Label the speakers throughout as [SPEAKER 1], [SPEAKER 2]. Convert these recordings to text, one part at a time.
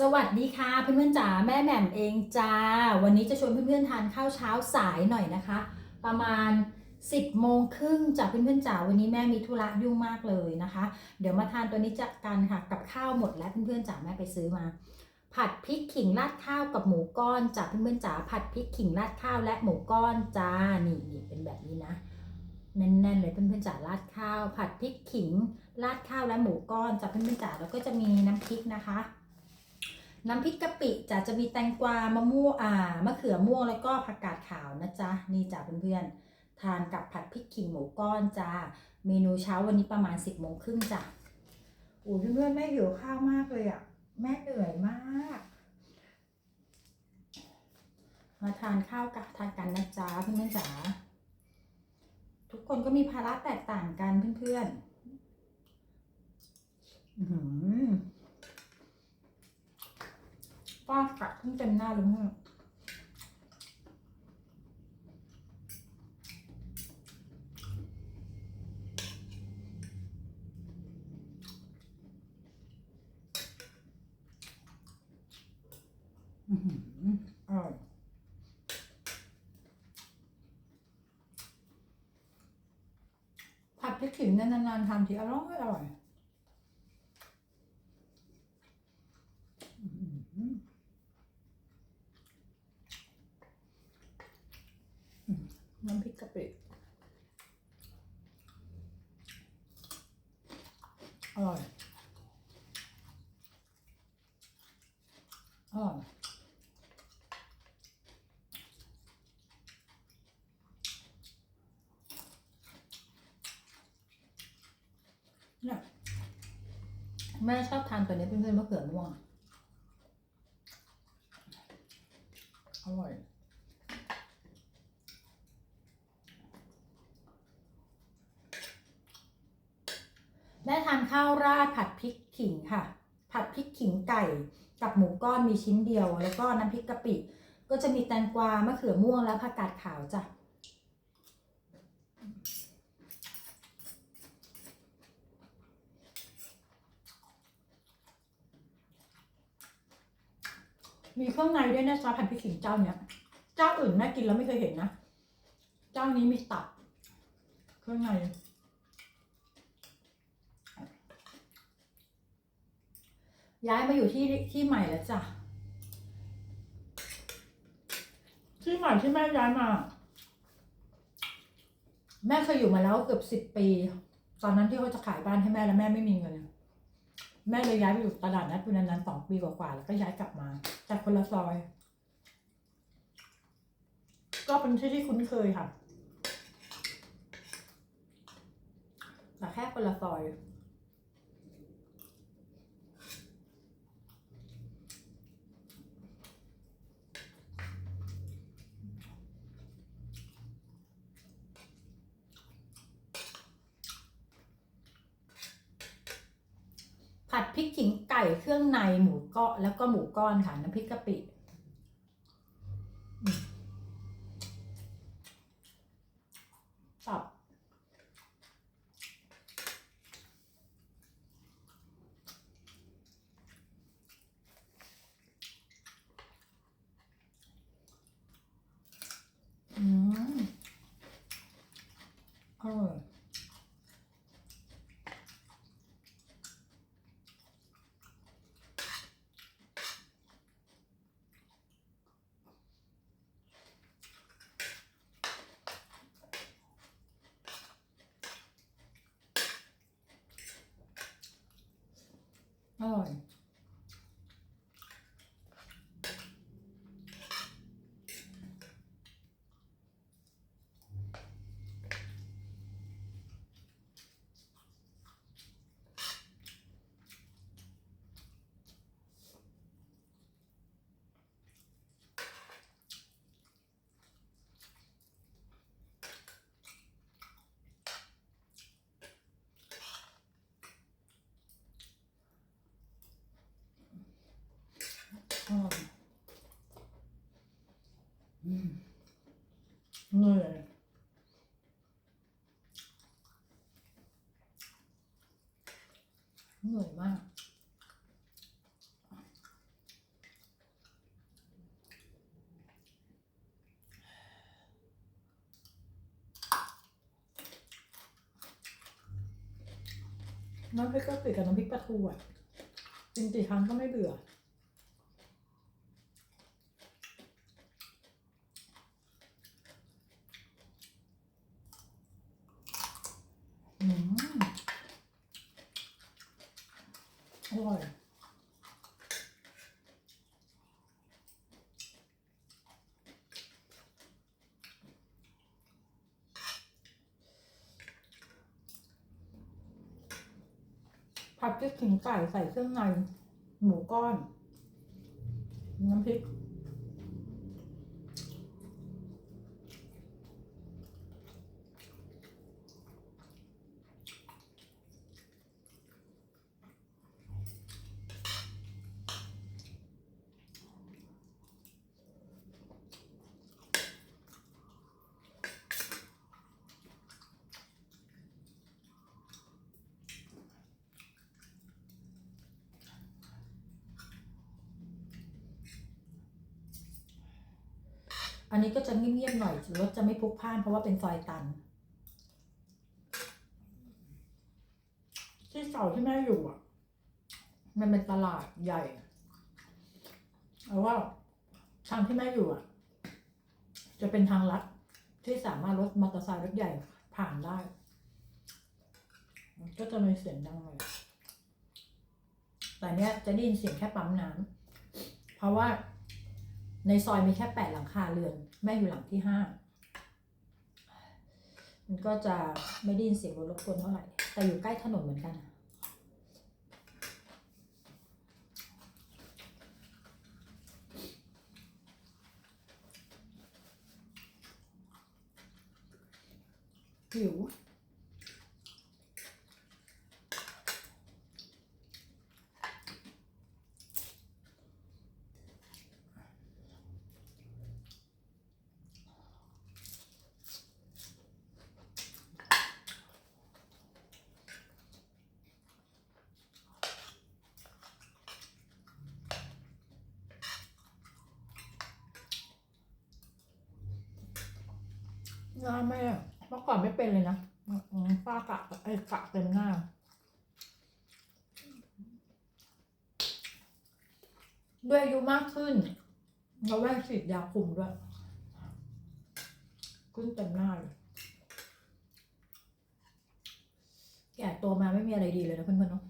[SPEAKER 1] สวัสดีค่ะเพื่อนๆจ๋าแม่แหม่มเองจ้า วันนี้จะชวนเพื่อนๆทานข้าวเช้าสายหน่อยนะคะ ประมาณ 10โมงครึ่งจากเพื่อนๆจ๋าวันนี้แม่มีธุระยุ่งมากเลยนะคะ เดี๋ยวมาทานตัวนี้จัดกันค่ะกับข้าวหมดแล้วเพื่อนๆจ๋าแม่ไปซื้อมา ผัดพริกขิงราดข้าวกับหมูก้อนจากเพื่อนๆจ๋าผัดพริกขิงราดข้าวและหมูก้อนจ้านี่นี่เป็นแบบนี้นะแน่นๆเลยเพื่อนๆจ๋าราดข้าว ผัดพริกขิงราดข้าวและหมูก้อนจากเพื่อนๆจ๋าแล้วก็จะมีน้ำพริกนะคะ น้ำพริกกะปิจะจะมีแตงกวามะม่วงอ่ามะเขือม่วงแล้วก็ผักกาดขาวนะจ๊ะนี่จ้ะเพื่อนๆทานกับผัดพริกขิงหมูก้อนจ้าเมนูเช้าวันนี้ประมาณ 10บโมงครึ่งจ้ะโอ้เพื่อนๆแม่หิวข้าวมากเลยอะแม่เหนื่อยมาก มาทานข้าวกับทานกันนะจ๊ะเพื่อนๆจ๋าทุกคนก็มีภาระแตกต่างกันเพื่อนๆอื้อหือ ป้ากัดขึ้นเต็มหน้าเลยเมื่ออื้อร่อยผัดพริกขิงเนี่ยนานๆทำทีอร่อยอร่อยอื้อหือ น้ำพริกกะปิ อร่อยอร่อยเนี่ยแม่ชอบทานตัวนี้เพื่อนๆมะเขือม่วงอร่อย แม่ทานข้าวราดผัดพริกขิงค่ะ ผัดพริกขิงไก่กับหมูก้อนมีชิ้นเดียว แล้วก็น้ำพริกกะปิ ก็จะมีแตงกวามะเขือม่วงและผักกาดขาวจ้ะมีเครื่องในด้วยนะจ๊ะผัดพริกขิงเจ้าเนี้ย เจ้าอื่นแม่กินแล้วไม่เคยเห็นนะ เจ้านี้มีตับ เครื่องใน ย้ายมาอยู่ที่ที่ใหม่แล้วจ้ะ ที่ใหม่ที่แม่ย้ายมา แม่เคยอยู่มาแล้วเกือบสิบปี ตอนนั้นที่เขาจะขายบ้านให้แม่แล้วแม่ไม่มีเงิน แม่เลยย้ายไปอยู่ตลาดนัดปุนันนันสองปีกว่าๆแล้วก็ย้ายกลับมา จากคนละซอย ก็เป็นที่ที่คุ้นเคยค่ะแต่แค่คนละซอย ผัดพริกขิงไก่เครื่องในหมูก็แล้วก็หมูก้อนค่ะน้ำพริกกะปิ 好的。 หนื่อยมาก น้ำพริกกะปิกับน้ำพริกปลาทูอะกินกี่คางก็ไม่เบื่อ ผัดพริกขิงไก่ใส่เครื่องในหมูก้อน น้ำพริก อันนี้ก็จะเงียบๆหน่อยรถจะไม่พลุกพล่านเพราะว่าเป็นซอยตัน ที่เก่าที่แม่อยู่อะ มันเป็นตลาดใหญ่เอาว่าทางที่แม่อยู่อะ จะเป็นทางลัดที่สามารถรถมอเตอร์ไซค์รถใหญ่ผ่านได้ ก็จะมีเสียงดังหน่อยแต่เนี้ยจะได้ยินเสียงแค่ปั๊มน้ำเพราะว่า ในซอยมีแค่แปดหลังคาเรือน แม่อยู่หลังที่ห้ามันก็จะไม่ได้ยินเสียงรถรบกวนเท่าไหร่ แต่อยู่ใกล้ถนนเหมือนกัน หิว หน้าแม่เมื่อก่อนไม่เป็นเลยนะอืมฝ้ากะไอ้กะเต็มหน้าด้วยอายุมากขึ้นเราแว่นฉีดยาคุมด้วย ขึ้นเต็มหน้าเลยแก่ตัวมาไม่มีอะไรดีเลยนะเพื่อนๆเนาะ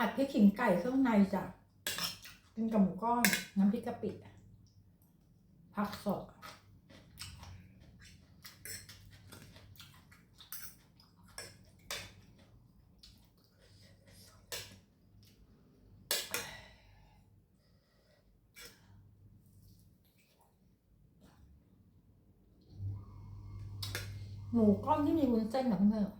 [SPEAKER 1] ผัดพริกขิงไก่เครื่องในจ้ะกินกับหมูก้อน น้ำพริกกะปิผักสดหมูก้อนที่มีวุ้นเส้นนะเพื่อน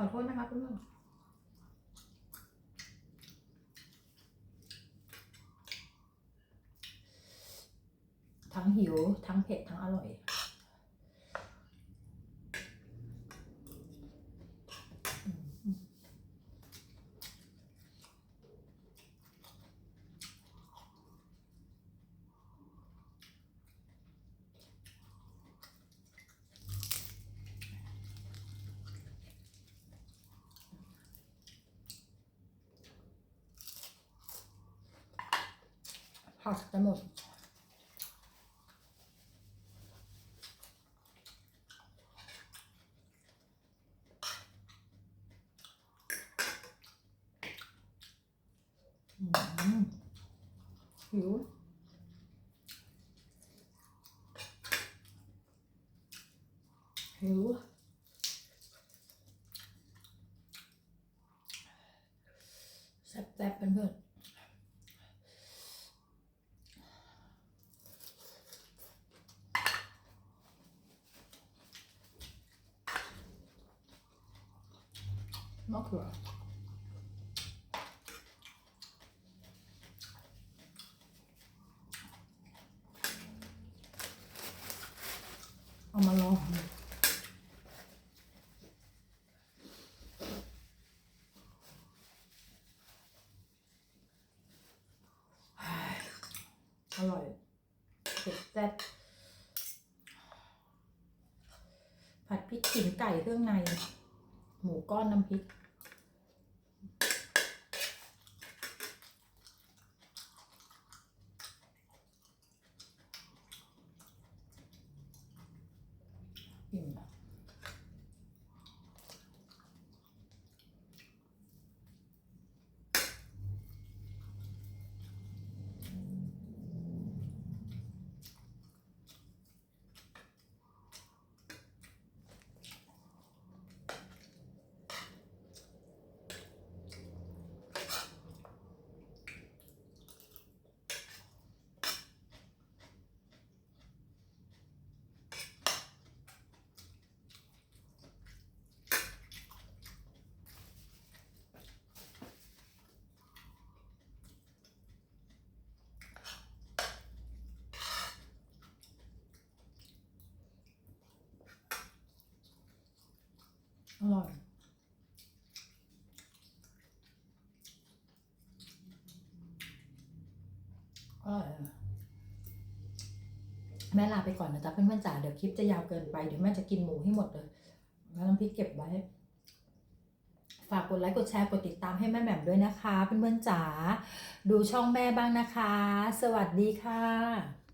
[SPEAKER 1] ขอโทษนะคะเพื่อนทั้งหิว ทั้งเผ็ด ทั้งอร่อย ผักจะหมดอืมหิวหิวแซ่บๆเพื่อนๆ มะเขือเอามาลองอร่อยเผ็ดแซ่บผัดพริก ขิงไก่เครื่องใน หมูก้อนน้ำพริก อิ่มอะ อร่อยอร่อยแม่ลาไปก่อนนะจ๊ะเพื่อนๆจ๋าเดี๋ยวคลิปจะยาวเกินไปเดี๋ยวแม่จะกินหมูให้หมดเลยแล้วน้ำพริกเก็บไว้ ฝากกดไลค์กดแชร์กดติดตามให้แม่แหม่มด้วยนะคะเพื่อนๆจ๋าดูช่องแม่บ้างนะคะ สวัสดีค่ะ